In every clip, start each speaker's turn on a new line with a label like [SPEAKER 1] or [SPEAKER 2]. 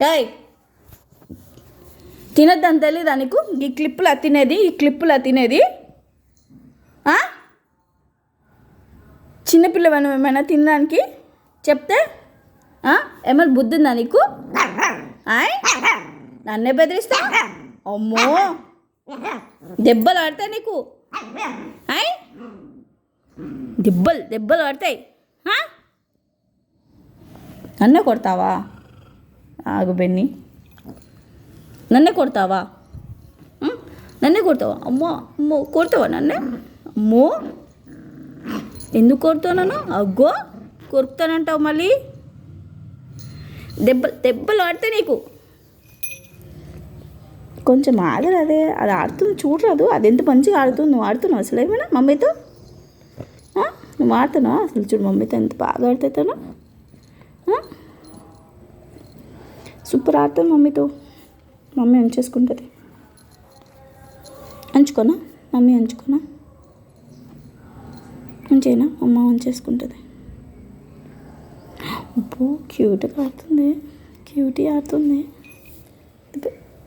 [SPEAKER 1] ఏయ్! తినద్దని తెలీదా నీకు? ఈ క్లిప్పులా తినేది? ఈ క్లిప్పులా తినేది? ఆ? చిన్నపిల్లవనం ఏమైనా తినడానికి చెప్తే? ఏమైనా బుద్ధి ఉందా నీకు? ఆయ్! నన్నే బెదిరిస్తా అమ్మో! దెబ్బలు ఆడతాయి నీకు? ఆయ్! దెబ్బలు దెబ్బలు ఆడతాయి. నన్నే కొడతావా? ఆగు బెన్ని. నన్నే కొడతావా? నన్నే కొడతావా? అమ్మో అమ్మో కొడతావా నన్నే? అమ్మో. ఎందుకు కొడుతున్నాను అగ్గో కొరుకుతానంటావు మళ్ళీ? దెబ్బ దెబ్బలు ఆడితే నీకు. కొంచెం ఆడదు అదే అది ఆడుతుంది చూడరాదు. అది ఎంత మంచిగా ఆడుతుంది నువ్వు ఆడుతున్నావు అసలు ఏమైనా? మమ్మీతో? నువ్వు ఆడుతున్నావు? అసలు చూడు మమ్మీతో ఎంత బాగా ఆడుతాను సూపర్ ఆడుతుంది మమ్మీతో. మమ్మీ ఉంచేసుకుంటుంది అంచుకోనా? మమ్మీ అంచుకోనా? ఉంచేనా అమ్మ ఉంచేసుకుంటుంది అబ్బో క్యూట్గా ఆడుతుంది. క్యూటీ ఆడుతుంది.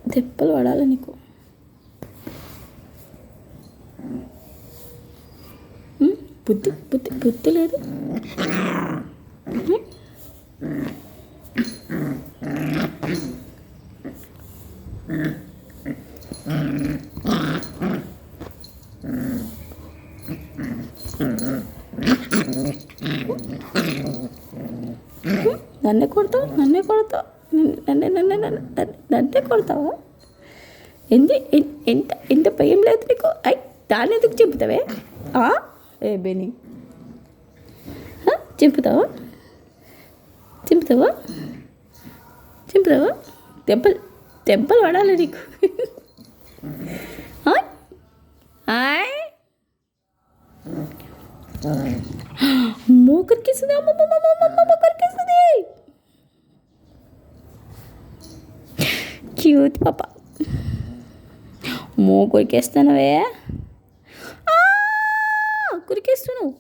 [SPEAKER 1] దెబ్బలు పడాలి నీకు. బుద్ధి బుద్ధి బుద్ధి లేదు. నన్నే కొడతావు? నన్నే కొడతావు? నన్నే నన్నే నన్ను నన్నే- కొడతావా? ఎందు ఎంత ఎంత భయం లేదు నీకు? అయ్ దాన్ని ఎందుకు చెబుతావే ఏ బెని. చెబుతావా చెబుతావా చెంపుతావా దెబ్బలు దెబ్బలు పడాలి నీకు. ఆయ్ ఆయ్ అమ్మో కరికేస్తుంది అమ్మమ్మ కరికేస్తుంది క్యూట్ పాప. అమ్మో కొరికేస్తానవే కొరికేస్తున్నావు.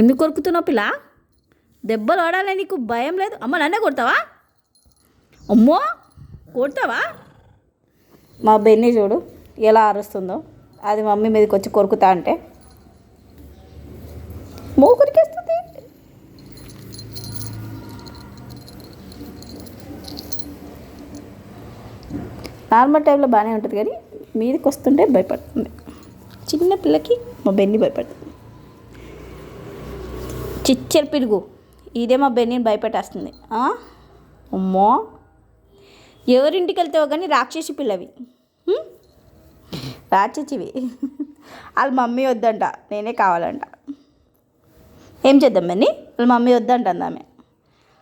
[SPEAKER 1] ఎందుకు కొరుకుతున్నావు పిల్ల? దెబ్బలు ఆడాలని నీకు భయం లేదు? అమ్మ నన్నే కొడతావా? అమ్మో కొడతావా? మా బెన్ని చూడు ఎలా అరుస్తుందో. అది మమ్మీ మీదకి వచ్చి కొరుకుతా అంటే. మూ కొరికేస్తుంది. నార్మల్ టైంలో బాగానే ఉంటుంది కానీ మీదకి వస్తుంటే భయపడుతుంది. చిన్న పిల్లకి మా బెన్ని భయపడుతుంది. చిచ్చర పిరుగు ఇదే మా బెన్నీని భయపెట్టేస్తుంది. అమ్మో. ఎవరింటికి వెళ్తావో కానీ రాక్షసి పిల్లవి. రాక్షసివి. వాళ్ళ మమ్మీ వద్దంట నేనే కావాలంట. ఏం చేద్దాం బెన్ని? వాళ్ళ మమ్మీ వద్దంట ఆమె.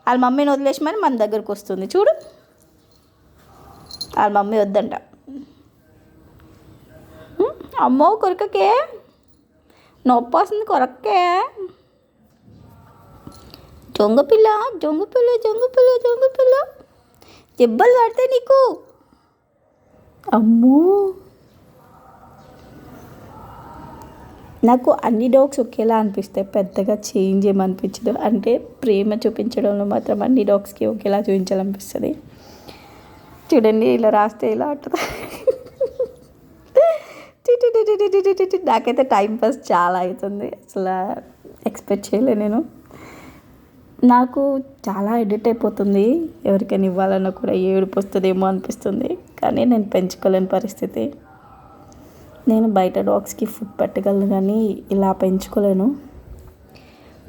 [SPEAKER 1] వాళ్ళ మమ్మీని వదిలేసి మరి మన దగ్గరకు వస్తుంది చూడు. వాళ్ళ మమ్మీ వద్దంట. అమ్మో కొరకకే. నొప్పి వస్తుంది కొరక్కే. దొంగ పిల్ల దొంగ పిల్ల దొంగ పిల్ల దొంగ పిల్ల. దెబ్బలు పడతాయి నీకు. అమ్మో. నాకు అన్ని డాగ్స్ ఒకేలా అనిపిస్తాయి. పెద్దగా చేంజ్ ఏమనిపించదు. అంటే ప్రేమ చూపించడంలో మాత్రం అన్ని డాగ్స్కి ఒకేలా చూపించాలనిపిస్తుంది. చూడండి ఇలా రాస్తే ఇలా ఉంటుంది. నాకైతే టైం పాస్ చాలా అవుతుంది. అసలు ఎక్స్పెక్ట్ చేయలే నేను. నాకు చాలా ఎడిట్ అయిపోతుంది. ఎవరికైనా ఇవ్వాలన్నా కూడా ఏడుపు వస్తుందేమో అనిపిస్తుంది. కానీ నేను పెంచుకోలేని పరిస్థితి. నేను బయట డాగ్స్కి ఫుడ్ పెట్టగలను కానీ ఇలా పెంచుకోలేను.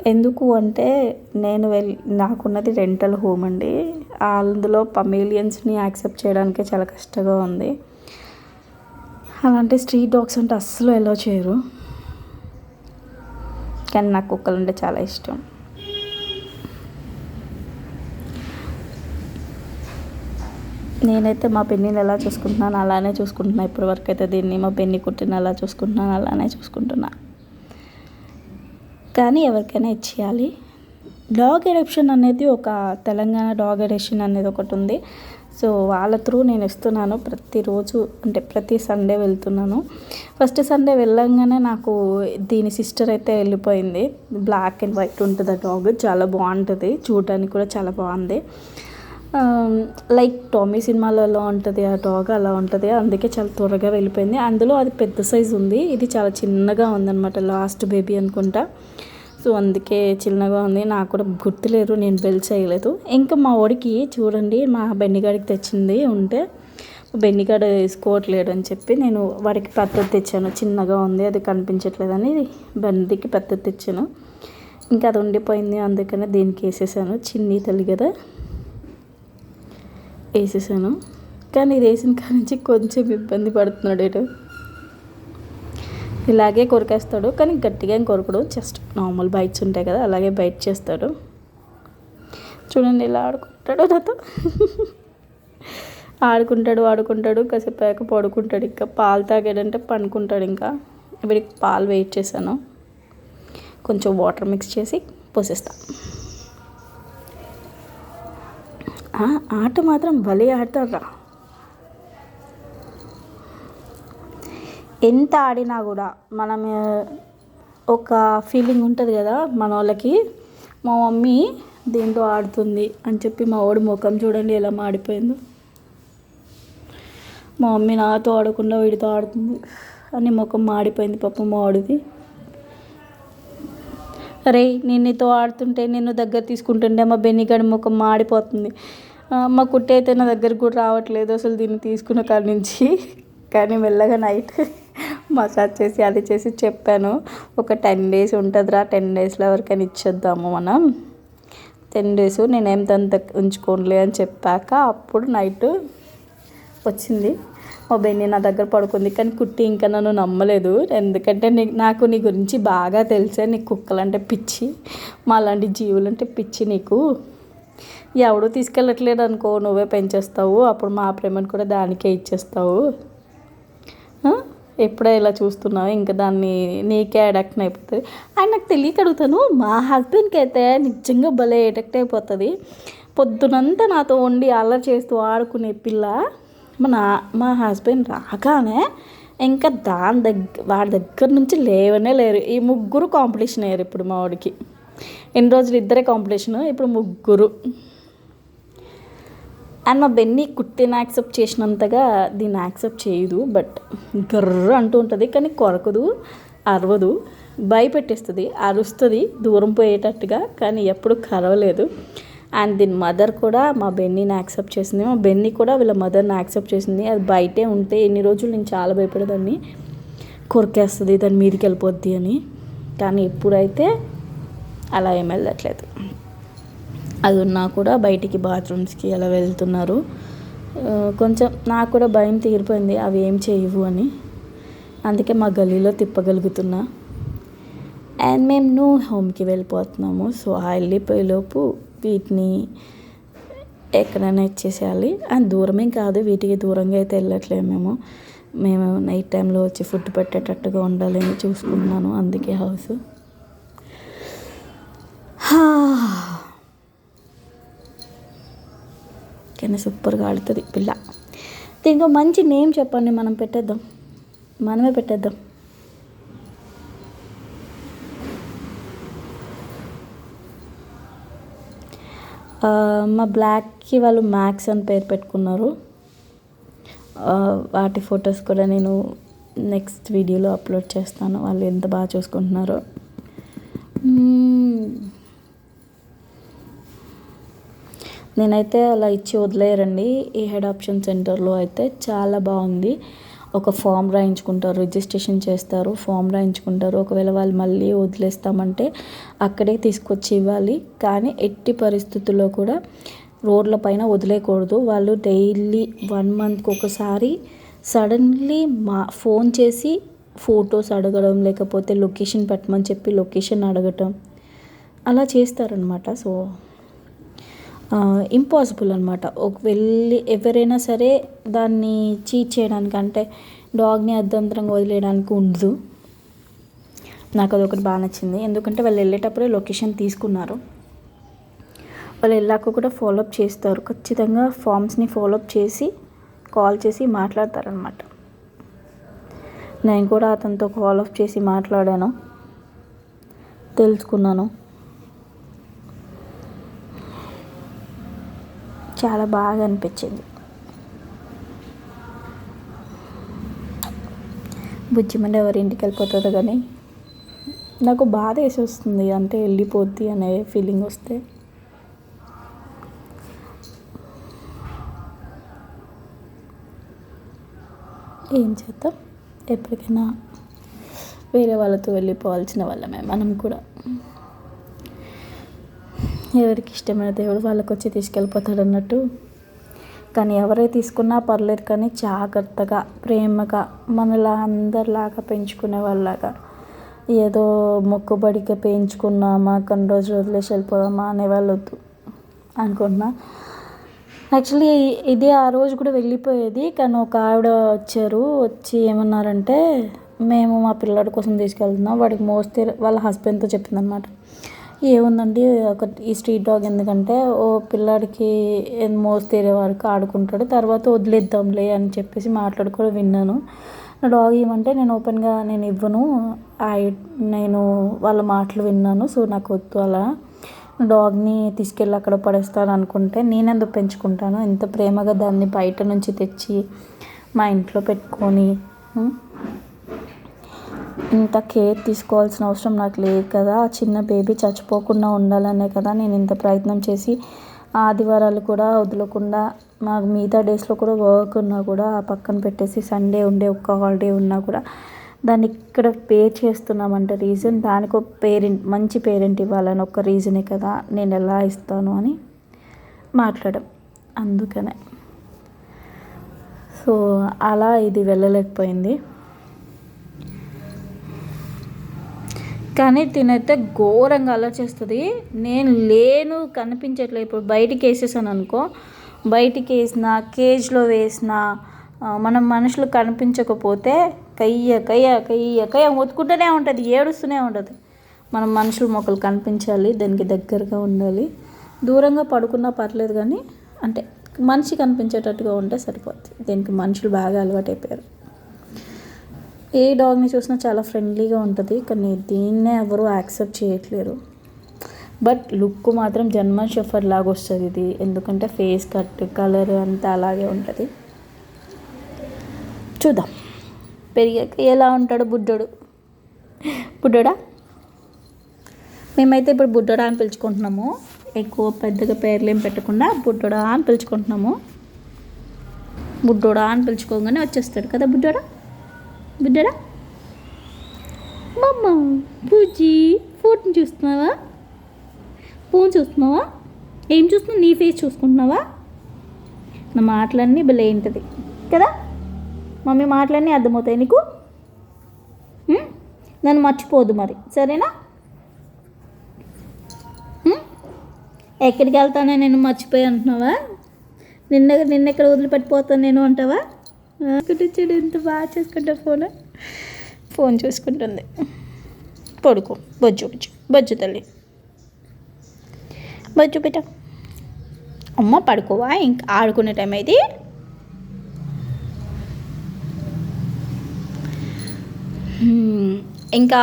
[SPEAKER 1] ఎందుకు అంటే నేను వెళ్ళి నాకున్నది రెంటల్ హోమ్ అండి. అందులో పమేలియన్స్ని యాక్సెప్ట్ చేయడానికే చాలా కష్టంగా ఉంది. అలాంటి స్ట్రీట్ డాగ్స్ అంటే అస్సలు ఎలా చేయరు. కానీ నాకు కుక్కలు అంటే చాలా ఇష్టం. నేనైతే మా పెన్నిని ఎలా చూసుకుంటున్నాను అలానే చూసుకుంటున్నా. ఇప్పటివరకు అయితే దీన్ని మా పెన్ని కుట్టిన ఎలా చూసుకుంటున్నాను అలానే చూసుకుంటున్నా. కానీ ఎవరికైనా ఇచ్చేయాలి. డాగ్ ఎడప్షన్ అనేది ఒక తెలంగాణ డాగ్ ఎడప్షన్ అనేది ఒకటి ఉంది. సో వాళ్ళ త్రూ నేను ఇస్తున్నాను. ప్రతిరోజు అంటే ప్రతి సండే వెళ్తున్నాను. ఫస్ట్ సండే వెళ్ళంగానే నాకు దీని సిస్టర్ అయితే వెళ్ళిపోయింది. బ్లాక్ అండ్ వైట్ ఉంటుంది ఆ డాగ్. చాలా బాగుంటుంది. చూడడానికి కూడా చాలా బాగుంది. లైక్ టామీ సినిమాలలో ఉంటుంది ఆ డాగ్ అలా ఉంటుంది. అందుకే చాలా త్వరగా వెళ్ళిపోయింది. అందులో అది పెద్ద సైజు ఉంది. ఇది చాలా చిన్నగా ఉందన్నమాట లాస్ట్ బేబీ అనుకుంటా. సో అందుకే చిన్నగా ఉంది. నాకు కూడా గుర్తులేరు నేను బెల్ చేయలేదు. ఇంకా మా వాడికి చూడండి మా బెన్నిగాడికి తెచ్చింది ఉంటే బెన్నిగాడు వేసుకోవట్లేడు అని చెప్పి నేను వాడికి పెద్దది తెచ్చాను. చిన్నగా ఉంది అది కనిపించట్లేదని బండికి పెద్దది తెచ్చాను. ఇంకా అది ఉండిపోయింది అందుకనే దీనికి వేసేసాను. చిన్ని తల్లి కదా. వేసేసాను. కానీ ఇది వేసిన కాడ నుంచి కొంచెం ఇబ్బంది పడుతున్నాడు ఇటు ఇలాగే కొరికేస్తాడు కానీ గట్టిగా ఏం కొరకడు. జస్ట్ నార్మల్ బైట్స్ ఉంటాయి కదా అలాగే బైట్ చేస్తాడు. చూడండి ఇలా ఆడుకుంటాడు నాతో. ఆడుకుంటాడు ఆడుకుంటాడు కాసేపు పడుకుంటాడు. ఇంకా పాలు తాగాడంటే పండుకుంటాడు ఇంకా. వీడికి పాలు వెయిట్ చేశాను కొంచెం వాటర్ మిక్స్ చేసి పోసేస్తాను ఆట మాత్రం భలే ఆడతారా ఎంత ఆడినా కూడా మనం ఒక ఫీలింగ్ ఉంటుంది కదా మన వాళ్ళకి. మా మమ్మీ దీంతో ఆడుతుంది అని చెప్పి మా వాడు ముఖం చూడండి ఎలా మాడిపోయిందో. మా మమ్మీ నాతో ఆడకుండా వీడితో ఆడుతుంది అని ముఖం మాడిపోయింది పాప మా వాడిది. అరే నేను నీతో ఆడుతుంటే నేను దగ్గర తీసుకుంటుంటే మా బెన్నిగాడి ముఖం మాడిపోతుంది. మా కుట్టి అయితే నా దగ్గరకు కూడా రావట్లేదు అసలు దీన్ని తీసుకున్న కాడి నుంచి. కానీ మెల్లగా నైట్ మసాజ్ చేసి అది చేసి చెప్పాను. ఒక టెన్ డేస్ ఉంటుందిరా టెన్ డేస్లో ఎవరికైనా ఇచ్చేద్దాము మనం. టెన్ డేస్ నేనేం తంత ఉంచుకోనులే అని చెప్పాక అప్పుడు నైట్ వచ్చింది. మా బెన్ని నా దగ్గర పడుకుంది కానీ కుట్టి ఇంకా నన్ను నమ్మలేదు. ఎందుకంటే నీ నాకు నీ గురించి బాగా తెలిసే నీకు కుక్కలంటే పిచ్చి మా లాంటి జీవులంటే పిచ్చి నీకు. ఎవడు తీసుకెళ్ళట్లేదు అనుకో నువ్వే పెంచేస్తావు అప్పుడు మా ప్రేమను కూడా దానికే ఇచ్చేస్తావు. ఎప్పుడో ఇలా చూస్తున్నావు ఇంకా దాన్ని నీకే అడక్ట్ అయిపోతుంది ఆయన నాకు తెలియక అడుగుతాను మా హస్బెండ్కి అయితే నిజంగా భలే అడక్ట్ అయిపోతుంది. పొద్దునంతా నాతో వండి అల్లరి చేస్తూ ఆడుకునే పిల్ల మన మా హస్బెండ్ రాగానే ఇంకా దాని దగ్గర వాడి దగ్గర నుంచి లేవనే లేరు. ఈ ముగ్గురు కాంపిటీషన్ అయ్యారు ఇప్పుడు మా వాడికి. ఎన్ని రోజులు ఇద్దరే కాంపిటీషన్ ఇప్పుడు ముగ్గురు. అండ్ మా బెన్ని కుట్టిన యాక్సెప్ట్ చేసినంతగా దీన్ని యాక్సెప్ట్ చేయదు బట్ గర్ర అంటూ ఉంటుంది కానీ కొరకదు అరవదు భయపెట్టేస్తుంది అరుస్తుంది దూరం పోయేటట్టుగా కానీ ఎప్పుడు కరవలేదు. అండ్ దీని మదర్ కూడా మా బెన్నీని యాక్సెప్ట్ చేసింది. మా బెన్నీ కూడా వీళ్ళ మదర్ని యాక్సెప్ట్ చేసింది. అది బయటే ఉంటే ఎన్ని రోజులు నేను చాలా భయపడేదాన్ని. కొరికేస్తుంది దాని మీదకి వెళ్ళిపోద్ది అని. కానీ ఎప్పుడైతే అలా ఏం వెళ్ళట్లేదు. అది ఉన్నా కూడా బయటికి బాత్రూమ్స్కి అలా వెళ్తున్నారు. కొంచెం నాకు కూడా భయం తీరిపోయింది. అవి ఏం చేయవు అని. అందుకే మా గల్లీలో తిప్పగలుగుతున్నా. అండ్ మేము న్యూ హోమ్కి వెళ్ళిపోతున్నాము. సో ఆ వెళ్ళిపోయేలోపు వీటిని ఎక్కడైనా ఇచ్చేసేయాలి. అండ్ దూరమేం కాదు వీటికి దూరంగా అయితే వెళ్ళట్లేము మేము. మేము నైట్ టైంలో వచ్చి ఫుడ్ పెట్టేటట్టుగా ఉండాలని చూసుకుంటున్నాను అందుకే హౌస్ కానీ సూపర్గా ఆడుతుంది పిల్ల. దీనికి మంచి నేమ్ చెప్పండి మనం పెట్టేద్దాం. మనమే పెట్టేద్దాం. మా బ్లాక్కి వాళ్ళు మ్యాక్స్ అని పేరు పెట్టుకున్నారు. వాటి ఫొటోస్ కూడా నేను నెక్స్ట్ వీడియోలో అప్లోడ్ చేస్తాను. వాళ్ళు ఎంత బాగా చూసుకుంటున్నారో. నేనైతే అలా ఇచ్చి వదిలేయరండి. ఈ హెడ్ ఆప్షన్ సెంటర్లో అయితే చాలా బాగుంది. ఒక ఫామ్ రాయించుకుంటారు రిజిస్ట్రేషన్ చేస్తారు ఫామ్ రాయించుకుంటారు. ఒకవేళ వాళ్ళు మళ్ళీ వదిలేస్తామంటే అక్కడే తీసుకొచ్చి ఇవ్వాలి. కానీ ఎట్టి పరిస్థితుల్లో కూడా రోడ్ల పైన వదిలేయకూడదు. వాళ్ళు డైలీ వన్ మంత్కి ఒకసారి సడన్లీ మా ఫోన్ చేసి ఫొటోస్ అడగడం లేకపోతే లొకేషన్ పెట్టమని చెప్పి లొకేషన్ అడగటం అలా చేస్తారనమాట సో ఇంపాసిబుల్ అనమాట ఒక వెళ్ళి ఎవరైనా సరే దాన్ని చీట్ చేయడానికి అంటే డాగ్ని అర్ధంతరంగా వదిలేయడానికి ఉండదు. నాకు అది ఒకటి బాగా నచ్చింది. ఎందుకంటే వాళ్ళు వెళ్ళేటప్పుడే లొకేషన్ తీసుకున్నారు. వాళ్ళు వెళ్ళాక కూడా ఫాలోఅప్ చేస్తారు. ఖచ్చితంగా ఫామ్స్ని ఫాలోఅప్ చేసి కాల్ చేసి మాట్లాడతారనమాట నేను కూడా అతనితో కాల్ ఆఫ్ చేసి మాట్లాడాను. తెలుసుకున్నాను. చాలా బాగా అనిపించింది. బుజ్జిమండి ఎవరి ఇంటికి వెళ్ళిపోతుందో కానీ నాకు బాధ వేసి వస్తుంది. అంటే వెళ్ళిపోద్ది అనే ఫీలింగ్ వస్తే. ఏం చేద్దాం? ఎప్పటికైనా వేరే వాళ్ళతో వెళ్ళిపోవాల్సిన వాళ్ళమే మనం కూడా. ఎవరికి ఇష్టమైన దేవుడు వాళ్ళకి వచ్చి తీసుకెళ్ళిపోతాడు అన్నట్టు. కానీ ఎవరే తీసుకున్నా పర్లేదు కానీ జాగ్రత్తగా ప్రేమగా మనలా అందరిలాగా పెంచుకునే వాళ్ళలాగా. ఏదో మొక్కుబడిగా పెంచుకున్నామా కొన్ని రోజులు వదిలేసి వెళ్ళిపోదామా అనేవాళ్ళు వద్దు అనుకుంటున్నా. యాక్చువల్లీ ఇది ఆ రోజు కూడా వెళ్ళిపోయేది. కానీ ఒక ఆవిడ వచ్చారు వచ్చి ఏమన్నారంటే మేము మా పిల్లడి కోసం తీసుకెళ్తున్నాం. వాడికి మోస్తే వాళ్ళ హస్బెండ్తో చెప్పిందనమాట ఏముందండి? ఒక ఈ స్ట్రీట్ డాగ్ ఎందుకంటే ఓ పిల్లాడికి మోస్తేరే వరకు ఆడుకుంటాడు. తర్వాత వదిలేద్దాంలే అని చెప్పేసి మాట్లాడుకోవడం విన్నాను. నా డాగ్ ఏమంటే నేను ఓపెన్గా నేను ఇవ్వను. ఐ నేను వాళ్ళ మాటలు విన్నాను సో నాకు వద్దు అలా. డాగ్ని తీసుకెళ్ళి అక్కడ పడేస్తాను అనుకుంటే నేనెందుకు పెంచుకుంటాను? ఇంత ప్రేమగా దాన్ని బయట నుంచి తెచ్చి మా ఇంట్లో పెట్టుకొని ఇంత కేర్ తీసుకోవాల్సిన అవసరం నాకు లేదు కదా. ఆ చిన్న బేబీ చచ్చిపోకుండా ఉండాలనే కదా నేను ఇంత ప్రయత్నం చేసి ఆదివారాలు కూడా వదలకుండా నాకు మిగతా డేస్లో కూడా వర్క్ ఉన్నా కూడా ఆ పక్కన పెట్టేసి సండే ఉండే ఒక్క హాలిడే ఉన్నా కూడా దాన్ని ఇక్కడ పే చేస్తున్నామంటే రీజన్ దానికి ఒక పేరెంట్ మంచి పేరెంట్ ఇవ్వాలని ఒక రీజనే కదా. నేను ఎలా ఇస్తాను అని మాట్లాడడం అందుకనే. సో అలా ఇది వెళ్ళలేకపోయింది. కానీ తినైతే ఘోరంగా చేస్తుంది. నేను లేను కనిపించట్లేదు. ఇప్పుడు బయటికి వేసేసాను అనుకో బయటికి వేసిన కేజ్లో వేసిన మనం మనుషులు కనిపించకపోతే కయ్య కయ్య కయ్య కయ్య ఒత్తుకుంటూనే ఉంటుంది ఏడుస్తూనే ఉంటుంది. మనం మనుషుల మొక్కలు కనిపించాలి దానికి దగ్గరగా ఉండాలి. దూరంగా పడుకున్నా పర్లేదు కానీ అంటే మనిషి కనిపించేటట్టుగా ఉంటే సరిపోద్ది. దీనికి మనుషులు బాగా అలవాటైపోయారు. ఏ డాగ్ని చూసినా చాలా ఫ్రెండ్లీగా ఉంటుంది కానీ దీన్నే ఎవరు యాక్సెప్ట్ చేయట్లేరు. బట్ లుక్ మాత్రం జన్మన్ షెఫర్ లాగా వస్తుంది ఇది. ఎందుకంటే ఫేస్ కట్ కలర్ అంతా అలాగే ఉంటుంది. చూద్దాం. పెరిగాక ఎలా ఉంటాడు బుడ్డోడు? బుడ్డోడా? మేమైతే ఇప్పుడు బుడ్డోడా అని పిలుచుకుంటున్నాము. ఎక్కువ పెద్దగా పేర్లు ఏం పెట్టకుండా బుడ్డోడా అని పిలుచుకుంటున్నాము. బుడ్డోడా అని పిలుచుకోగానే వచ్చేస్తాడు కదా బుడ్డోడా? బుడ్డోడా మమ్మ పూజీ ఫోటోని చూస్తున్నావా? ఫోన్ చూస్తున్నావా? ఏం చూస్తున్నావు? నీ ఫేస్ చూసుకుంటున్నావా? నా మాటలన్నీ భలే ఉంటుంది కదా? మమ్మీ మాటలన్నీ అర్థమవుతాయి నీకు? నన్ను మర్చిపోదు మరి. సరేనా? ఎక్కడికి వెళ్తానో నేను మర్చిపోయి అంటున్నావా? నిన్న నిన్న ఎక్కడ వదిలిపెట్టిపోతాను నేను అంటావా? చూడు ఎంత బాగా చేసుకుంటా ఫోన్? ఫోన్ చూసుకుంటుంది. పడుకో. బొజ్జు బొజ్జు. బొజ్జు తల్లి. బొజ్జు పెట్ట. అమ్మ పడుకోవా? ఇంకా ఆడుకునే టైం అయితే ఇంకా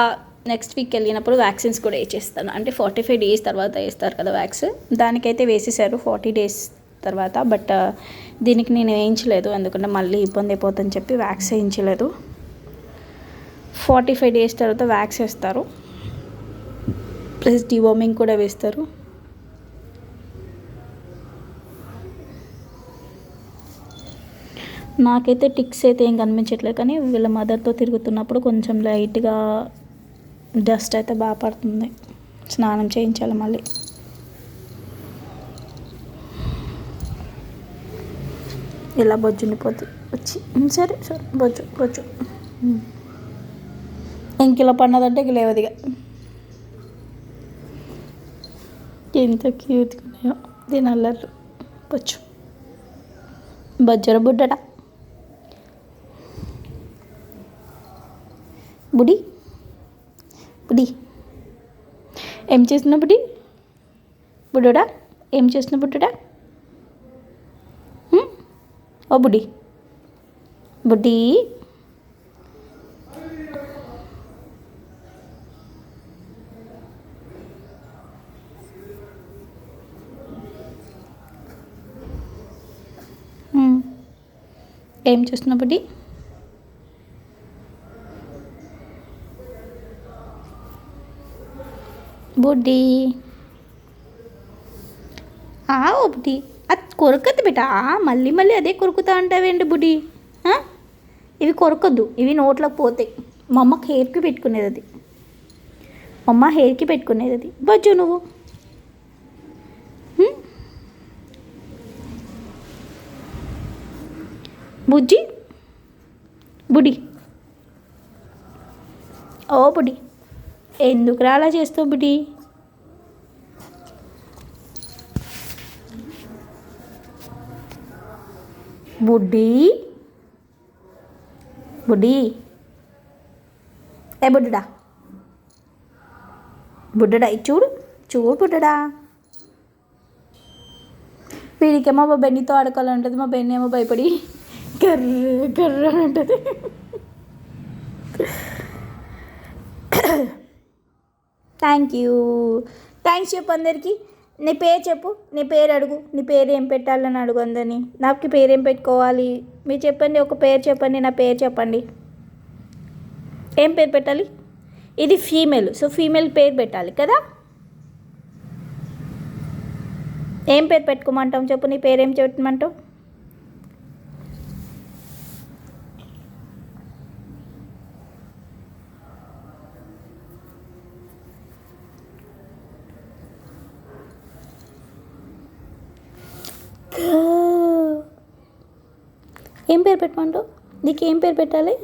[SPEAKER 1] నెక్స్ట్ వీక్ వెళ్ళినప్పుడు వ్యాక్సిన్స్ కూడా వేసేస్తాను. అంటే ఫార్టీ ఫైవ్ డేస్ తర్వాత వేస్తారు కదా వ్యాక్సిన్ దానికైతే వేసేసారు ఫార్టీ డేస్ తర్వాత బట్ దీనికి నేను వేయించలేదు. ఎందుకంటే మళ్ళీ ఇబ్బంది అయిపోతుందని చెప్పి వ్యాక్స్ వేయించలేదు. ఫార్టీ ఫైవ్ డేస్ తర్వాత వ్యాక్స్ వేస్తారు. ప్లస్ డివార్మింగ్ కూడా వేస్తారు. నాకైతే టిక్స్ అయితే ఏం కనిపించట్లేదు. కానీ వీళ్ళ మదర్తో తిరుగుతున్నప్పుడు కొంచెం లైట్గా డస్ట్ అయితే బాగా పడుతుంది. స్నానం చేయించాలి మళ్ళీ. ఇలా బొజ్జుండిపోతుంది వచ్చి సరే సరే బొజ్జు బొజ్జు. ఇంక ఇలా పన్నదంటే ఇంక లేవదిగా ఎంత క్యూట్గా దీని అల్లర్లు. బొచ్చు బొజ్జర బుడ్డట. బుడి. బుడి. ఏం చేస్తున్నావు బుడి? బుడ్డోడా? ఏం చేస్తున్నా బుడ్డుడా? ఓ బుడ్డి బుడ్డి హ్మ్. ఏం చేస్తున్నా బుడ్డి బుడ్డి ఆ, ఓ బుడ్డి అది కొరకద్దు బిట. మళ్ళీ మళ్ళీ అదే కొరుకుతా అంటావేంటి బుడి ఇవి కొరకద్దు. ఇవి నోట్లోకి పోతాయి. మా అమ్మకి హెయిర్కి పెట్టుకునేది అది. మా అమ్మ హెయిర్కి పెట్టుకునేది అది. బజ్జు నువ్వు. బుజ్జి? బుడి. ఓ బుడి. ఎందుకు అలా చేస్తావు బుడి? బుడ్డి. బుడ్డి. ఏ బుడ్డడా? బుడ్డడా చూడు చూడు బుడ్డడా. వీడికేమో మా బెన్నీతో ఆడుకోవాలంటుంది మా బెన్నీ ఏమో భయపడి కర్ర కర్ర అని థ్యాంక్ యూ థ్యాంక్స్ చెప్పు అందరికి. నీ పేరు చెప్పు నీ పేరు అడుగు నీ పేరు ఏం పెట్టాలని అడుగు అందరినీ. నాకు పేరు ఏం పెట్టుకోవాలి? మీరు చెప్పండి ఒక పేరు చెప్పండి నా పేరు చెప్పండి. ఏం పేరు పెట్టాలి? ఇది ఫీమేల్ సో ఫీమేల్ పేరు పెట్టాలి కదా? ఏం పేరు పెట్టుకోమంటాం చెప్పు నీ పేరు ఏం చెప్పమంటావు ఏం పేరు పెట్టమంటావు? నీకేం పేరు పెట్టాలి?